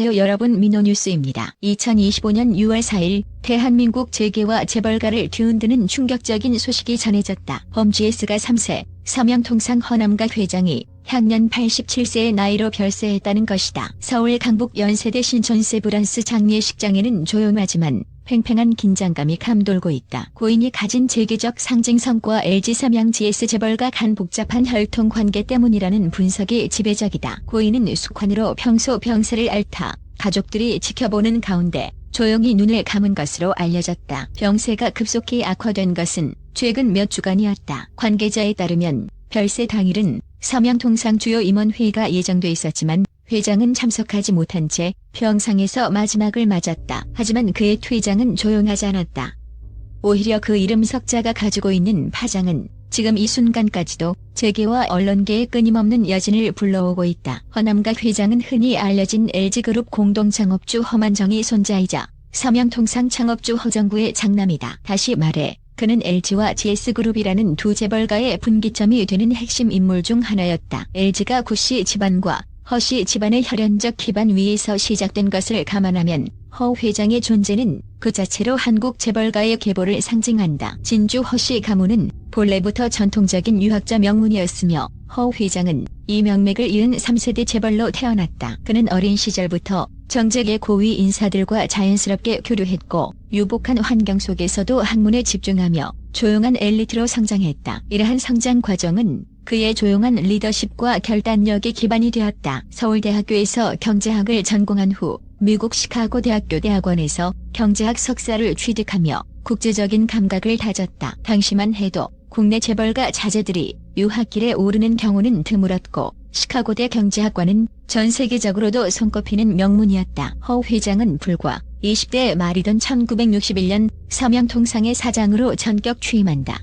안녕하세요 여러분 민호뉴스입니다. 2025년 6월 4일 대한민국 재계와 재벌가를 뒤흔드는 충격적인 소식이 전해졌다. 범GS가 3세 서명통상 허남각 회장이 향년 87세의 나이로 별세했다는 것이다. 서울 강북 연세대 신촌 세브란스 장례식장에는 조용하지만 팽팽한 긴장감이 감돌고 있다. 고인이 가진 재계적 상징성과 LG 삼양 GS 재벌가 간 복잡한 혈통 관계 때문이라는 분석이 지배적이다. 고인은 숙환으로 평소 병세를 앓다 가족들이 지켜보는 가운데 조용히 눈을 감은 것으로 알려졌다. 병세가 급속히 악화된 것은 최근 몇 주간이었다. 관계자에 따르면 별세 당일은 서명통상 주요 임원회의가 예정돼 있었지만 회장은 참석하지 못한 채 평상에서 마지막을 맞았다. 하지만 그의 퇴장은 조용하지 않았다. 오히려 그 이름 석자가 가지고 있는 파장은 지금 이 순간까지도 재계와 언론계의 끊임없는 여진을 불러오고 있다. 허남각 회장은 흔히 알려진 LG그룹 공동창업주 허만정의 손자이자 서명통상 창업주 허정구의 장남이다. 다시 말해 그는 LG와 GS그룹이라는 두 재벌가의 분기점이 되는 핵심 인물 중 하나였다. LG가 구씨 집안과 허씨 집안의 혈연적 기반 위에서 시작된 것을 감안하면 허 회장의 존재는 그 자체로 한국 재벌가의 계보를 상징한다. 진주 허씨 가문은 본래부터 전통적인 유학자 명문이었으며 허 회장은 이 명맥을 이은 3세대 재벌로 태어났다. 그는 어린 시절부터 정책의 고위 인사들과 자연스럽게 교류했고 유복한 환경 속에서도 학문에 집중하며 조용한 엘리트로 성장했다. 이러한 성장 과정은 그의 조용한 리더십과 결단력이 기반이 되었다. 서울대학교에서 경제학을 전공한 후 미국 시카고 대학교 대학원에서 경제학 석사를 취득하며 국제적인 감각을 다졌다. 당시만 해도 국내 재벌가 자제들이 유학길에 오르는 경우는 드물었고 시카고대 경제학과는 전 세계적으로도 손꼽히는 명문이었다. 허 회장은 불과 20대 말이던 1961년 서명통상의 사장으로 전격 취임한다.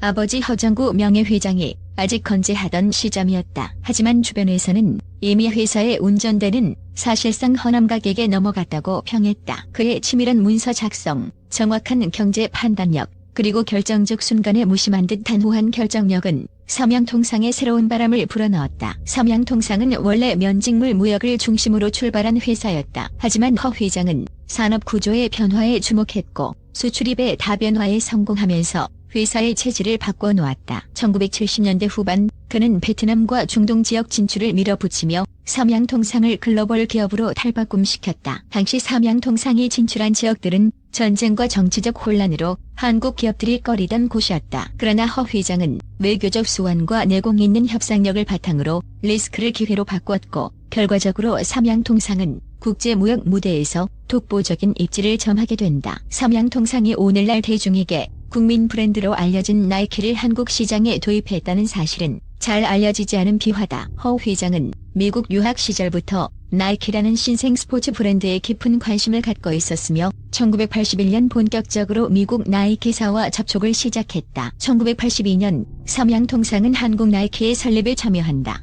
아버지 허정구 명예회장이 아직 건재하던 시점이었다. 하지만 주변에서는 이미 회사의 운전대는 사실상 허남각에게 넘어갔다고 평했다. 그의 치밀한 문서 작성, 정확한 경제 판단력, 그리고 결정적 순간에 무심한 듯 단호한 결정력은 서명통상의 새로운 바람을 불어넣었다. 서명통상은 원래 면직물 무역을 중심으로 출발한 회사였다. 하지만 허 회장은 산업 구조의 변화에 주목했고 수출입의 다변화에 성공하면서 회사의 체질을 바꿔놓았다. 1970년대 후반 그는 베트남과 중동 지역 진출을 밀어붙이며 삼양통상을 글로벌 기업으로 탈바꿈시켰다. 당시 삼양통상이 진출한 지역들은 전쟁과 정치적 혼란으로 한국 기업들이 꺼리던 곳이었다. 그러나 허 회장은 외교적 수완과 내공 있는 협상력을 바탕으로 리스크를 기회로 바꿨고 결과적으로 삼양통상은 국제무역 무대에서 독보적인 입지를 점하게 된다. 삼양통상이 오늘날 대중에게 국민 브랜드로 알려진 나이키를 한국 시장에 도입했다는 사실은 잘 알려지지 않은 비화다. 허 회장은 미국 유학 시절부터 나이키라는 신생 스포츠 브랜드에 깊은 관심을 갖고 있었으며 1981년 본격적으로 미국 나이키사와 접촉을 시작했다. 1982년 삼양통상은 한국 나이키의 설립에 참여한다.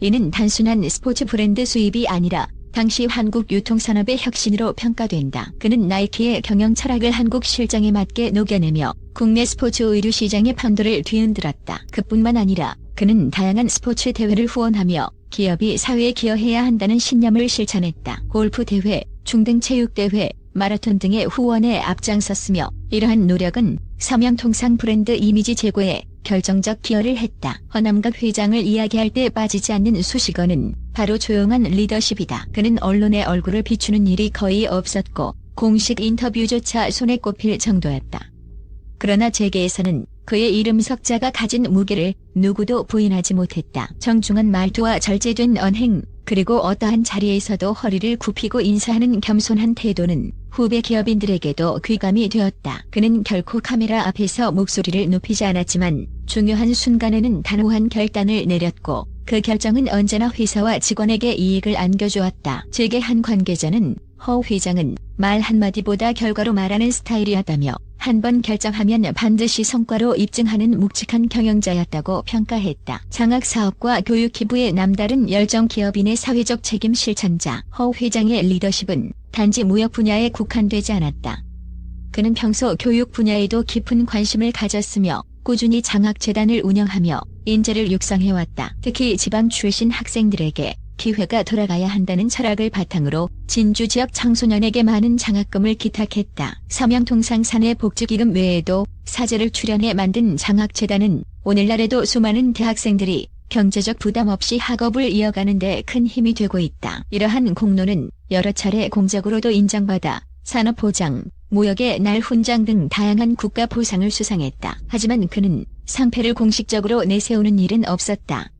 이는 단순한 스포츠 브랜드 수입이 아니라 당시 한국 유통산업의 혁신으로 평가된다. 그는 나이키의 경영 철학을 한국 실정에 맞게 녹여내며 국내 스포츠 의류 시장의 판도를 뒤흔들었다. 그뿐만 아니라 그는 다양한 스포츠 대회를 후원하며 기업이 사회에 기여해야 한다는 신념을 실천했다. 골프 대회, 중등 체육 대회, 마라톤 등의 후원에 앞장섰으며 이러한 노력은 서명통상 브랜드 이미지 제고에 결정적 기여를 했다. 허남각 회장을 이야기할 때 빠지지 않는 수식어는 바로 조용한 리더십이다. 그는 언론의 얼굴을 비추는 일이 거의 없었고 공식 인터뷰조차 손에 꼽힐 정도였다. 그러나 재계에서는 그의 이름 석자가 가진 무게를 누구도 부인하지 못했다. 정중한 말투와 절제된 언행, 그리고 어떠한 자리에서도 허리를 굽히고 인사하는 겸손한 태도는 후배 기업인들에게도 귀감이 되었다. 그는 결코 카메라 앞에서 목소리를 높이지 않았지만 중요한 순간에는 단호한 결단을 내렸고 그 결정은 언제나 회사와 직원에게 이익을 안겨주었다. 재계 한 관계자는 허 회장은 말 한마디보다 결과로 말하는 스타일이었다며 한 번 결정하면 반드시 성과로 입증하는 묵직한 경영자였다고 평가했다. 장학 사업과 교육 기부의 남다른 열정 기업인의 사회적 책임 실천자 허 회장의 리더십은 단지 무역 분야에 국한되지 않았다. 그는 평소 교육 분야에도 깊은 관심을 가졌으며 꾸준히 장학재단을 운영하며 인재를 육성해왔다. 특히 지방 출신 학생들에게 기회가 돌아가야 한다는 철학을 바탕으로 진주 지역 청소년에게 많은 장학금을 기탁했다. 사내 복지기금 외에도 사제를 출연해 만든 장학재단은 오늘날에도 수많은 대학생들이 경제적 부담 없이 학업을 이어가는 데 큰 힘이 되고 있다. 이러한 공로는 여러 차례 공적으로도 인정받아 산업보장, 무역의 날 훈장 등 다양한 국가 보상을 수상했다. 하지만 그는 상패를 공식적으로 내세우는 일은 없었다.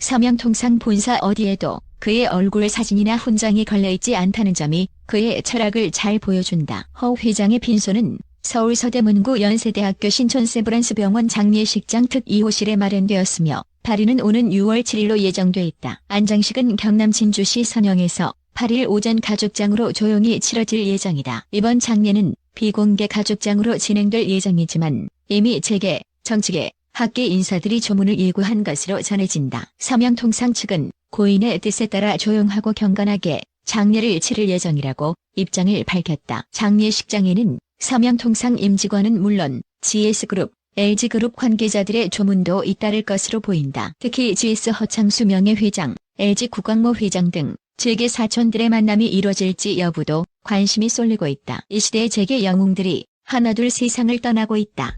삼양통상 본사 어디에도 그의 얼굴 사진이나 훈장이 걸려있지 않다는 점이 그의 철학을 잘 보여준다. 허 회장의 빈소는 서울 서대문구 연세대학교 신촌 세브란스 병원 장례식장 특 2호실에 마련되었으며 발인은 오는 6월 7일로 예정돼 있다. 안장식은 경남 진주시 선영에서 8일 오전 가족장으로 조용히 치러질 예정이다. 이번 장례는 비공개 가족장으로 진행될 예정이지만 이미 재계, 정치계, 학계 인사들이 조문을 예고한 것으로 전해진다. 삼양통상 측은 고인의 뜻에 따라 조용하고 경건하게 장례를 치를 예정이라고 입장을 밝혔다. 장례식장에는 삼양통상 임직원은 물론 GS그룹, LG그룹 관계자들의 조문도 잇따를 것으로 보인다. 특히 GS 허창수 명예회장, LG 국광모 회장 등 재계 사촌들의 만남이 이뤄질지 여부도 관심이 쏠리고 있다. 이 시대의 재계 영웅들이 하나둘 세상을 떠나고 있다.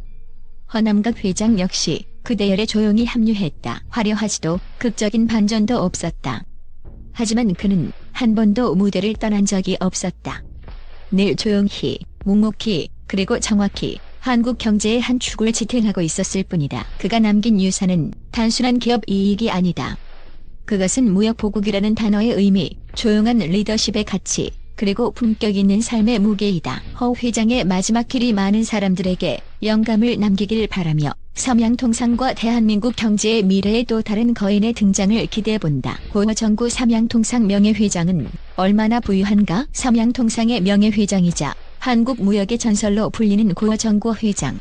허남각 회장 역시 그 대열에 조용히 합류했다. 화려하지도 극적인 반전도 없었다. 하지만 그는 한 번도 무대를 떠난 적이 없었다. 늘 조용히, 묵묵히, 그리고 정확히 한국 경제의 한 축을 지탱하고 있었을 뿐이다. 그가 남긴 유산은 단순한 기업 이익이 아니다. 그것은 무역보국이라는 단어의 의미, 조용한 리더십의 가치, 그리고 품격 있는 삶의 무게이다. 허 회장의 마지막 길이 많은 사람들에게 영감을 남기길 바라며 삼양통상과 대한민국 경제의 미래에 또 다른 거인의 등장을 기대해본다. 고정구 삼양통상 명예회장은 얼마나 부유한가? 삼양통상의 명예회장이자 한국 무역의 전설로 불리는 고정구 회장.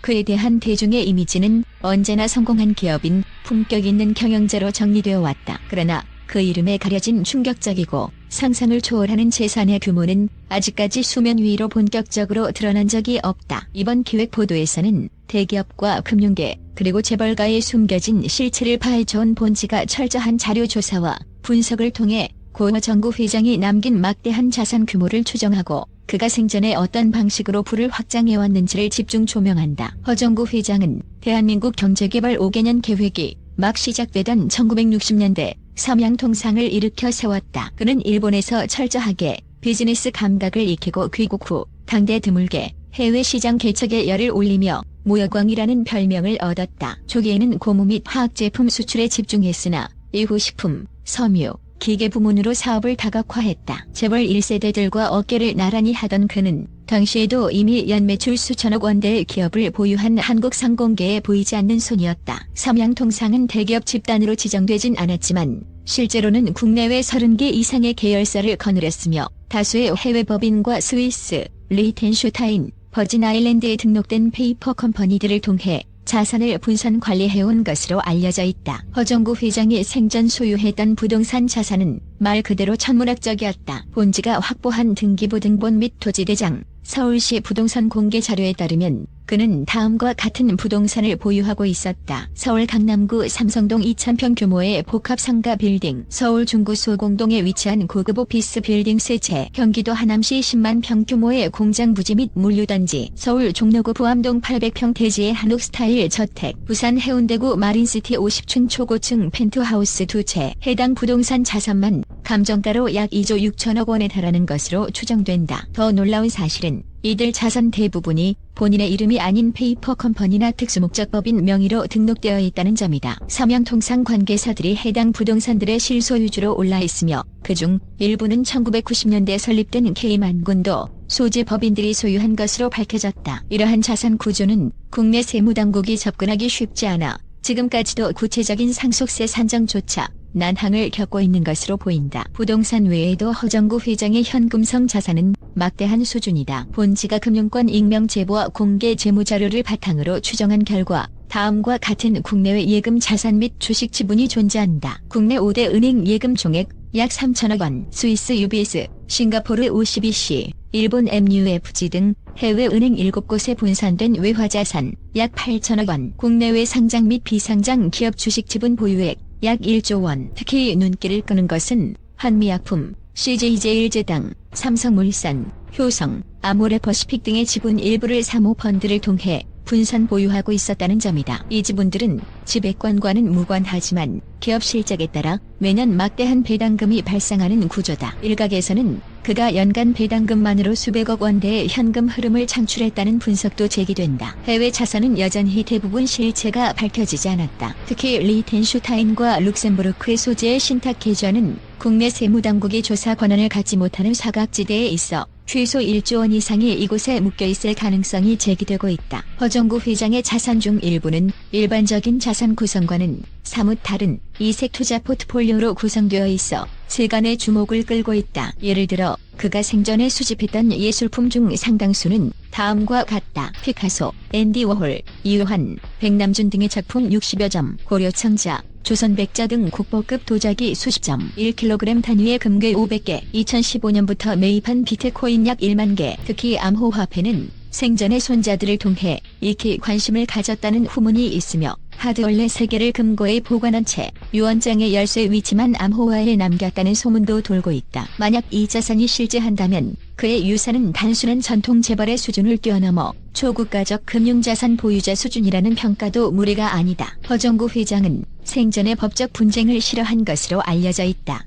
그에 대한 대중의 이미지는 언제나 성공한 기업인 품격 있는 경영자로 정리되어 왔다. 그러나 그 이름에 가려진 충격적이고 상상을 초월하는 재산의 규모는 아직까지 수면 위로 본격적으로 드러난 적이 없다. 이번 기획 보도에서는 대기업과 금융계 그리고 재벌가의 숨겨진 실체를 파헤쳐온 본지가 철저한 자료 조사와 분석을 통해 고정구 회장이 남긴 막대한 자산 규모를 추정하고 그가 생전에 어떤 방식으로 부를 확장해왔는지를 집중 조명한다. 허정구 회장은 대한민국 경제개발 5개년 계획이 막 시작되던 1960년대 삼양통상을 일으켜 세웠다. 그는 일본에서 철저하게 비즈니스 감각을 익히고 귀국 후 당대 드물게 해외 시장 개척에 열을 올리며 무역왕이라는 별명을 얻었다. 초기에는 고무 및 화학 제품 수출에 집중했으나 이후 식품, 섬유, 기계 부문으로 사업을 다각화했다. 재벌 1세대들과 어깨를 나란히 하던 그는 당시에도 이미 연매출 수천억 원대의 기업을 보유한 한국 상공계에 보이지 않는 손이었다. 삼양통상은 대기업 집단으로 지정되진 않았지만 실제로는 국내외 30개 이상의 계열사를 거느렸으며 다수의 해외 법인과 스위스, 리텐슈타인, 버진 아일랜드에 등록된 페이퍼 컴퍼니들을 통해 자산을 분산 관리해온 것으로 알려져 있다. 허정구 회장이 생전 소유했던 부동산 자산은 말 그대로 천문학적이었다. 본지가 확보한 등기부 등본 및 토지대장, 서울시 부동산 공개 자료에 따르면 그는 다음과 같은 부동산을 보유하고 있었다. 서울 강남구 삼성동 2,000평 규모의 복합상가 빌딩, 서울 중구 소공동에 위치한 고급 오피스 빌딩 세채, 경기도 하남시 10만 평 규모의 공장 부지 및 물류단지, 서울 종로구 부암동 800평 대지의 한옥 스타일 저택, 부산 해운대구 마린시티 50층 초고층 펜트하우스 두 채, 해당 부동산 자산만 감정가로 약 2조 6천억 원에 달하는 것으로 추정된다. 더 놀라운 사실은 이들 자산 대부분이 본인의 이름이 아닌 페이퍼 컴퍼니나 특수목적법인 명의로 등록되어 있다는 점이다. 삼양통상 관계사들이 해당 부동산들의 실소유주로 올라 있으며 그중 일부는 1990년대 설립된 K만군도 소재 법인들이 소유한 것으로 밝혀졌다. 이러한 자산 구조는 국내 세무당국이 접근하기 쉽지 않아 지금까지도 구체적인 상속세 산정조차 난항을 겪고 있는 것으로 보인다. 부동산 외에도 허정구 회장의 현금성 자산은 막대한 수준이다. 본지가 금융권 익명 제보와 공개 재무 자료를 바탕으로 추정한 결과 다음과 같은 국내외 예금 자산 및 주식 지분이 존재한다. 국내 5대 은행 예금 총액 약 3천억 원, 스위스 UBS, 싱가포르 OCBC, 일본 MUFG 등 해외 은행 7곳에 분산된 외화 자산 약 8천억 원, 국내외 상장 및 비상장 기업 주식 지분 보유액 약 1조 원. 특히 눈길을 끄는 것은 한미약품, CJ제일제당, 삼성물산, 효성, 아모레퍼시픽 등의 지분 일부를 사모 펀드를 통해 분산 보유하고 있었다는 점이다. 이 지분들은 지배권과는 무관하지만 기업 실적에 따라 매년 막대한 배당금이 발생하는 구조다. 일각에서는 그가 연간 배당금만으로 수백억 원대의 현금 흐름을 창출했다는 분석도 제기된다. 해외 자산은 여전히 대부분 실체가 밝혀지지 않았다. 특히 리텐슈타인과 룩셈부르크의 소재의 신탁 계좌는 국내 세무당국이 조사 권한을 갖지 못하는 사각지대에 있어 최소 1조 원 이상이 이곳에 묶여 있을 가능성이 제기되고 있다. 허정구 회장의 자산 중 일부는 일반적인 자산 구성과는 사뭇 다른 이색 투자 포트폴리오로 구성되어 있어 세간의 주목을 끌고 있다. 예를 들어 그가 생전에 수집했던 예술품 중 상당수는 다음과 같다. 피카소, 앤디 워홀, 이유한, 백남준 등의 작품 60여 점, 고려 청자, 조선 백자 등 국보급 도자기 수십 점, 1kg 단위의 금괴 500개, 2015년부터 매입한 비트코인 약 1만 개, 특히 암호화폐는 생전의 손자들을 통해 익히 관심을 가졌다는 후문이 있으며 하드월렛 3개를 금고에 보관한 채 유언장의 열쇠 위치만 암호화에 남겼다는 소문도 돌고 있다. 만약 이 자산이 실제한다면 그의 유산은 단순한 전통 재벌의 수준을 뛰어넘어 초국가적 금융자산 보유자 수준이라는 평가도 무리가 아니다. 허정구 회장은 생전의 법적 분쟁을 싫어한 것으로 알려져 있다.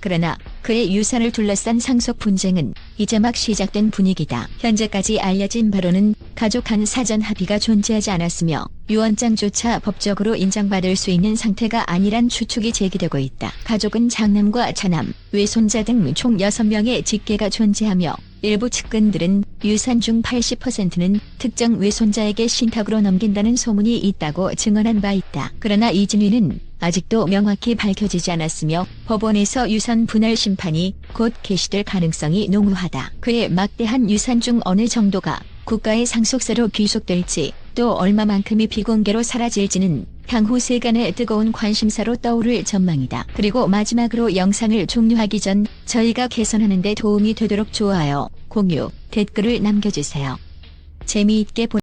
그러나 그의 유산을 둘러싼 상속 분쟁은 이제 막 시작된 분위기다. 현재까지 알려진 바로는 가족 간 사전 합의가 존재하지 않았으며 유언장조차 법적으로 인정받을 수 있는 상태가 아니란 추측이 제기되고 있다. 가족은 장남과 차남, 외손자 등 총 6명의 직계가 존재하며 일부 측근들은 유산 중 80%는 특정 외손자에게 신탁으로 넘긴다는 소문이 있다고 증언한 바 있다. 그러나 이 진위는 아직도 명확히 밝혀지지 않았으며 법원에서 유산 분할 심판이 곧 개시될 가능성이 농후하다. 그의 막대한 유산 중 어느 정도가 국가의 상속세로 귀속될지 또 얼마만큼이 비공개로 사라질지는 향후 세간의 뜨거운 관심사로 떠오를 전망이다. 그리고 마지막으로 영상을 종료하기 전 저희가 개선하는 데 도움이 되도록 좋아요, 공유, 댓글을 남겨주세요. 재미있게 보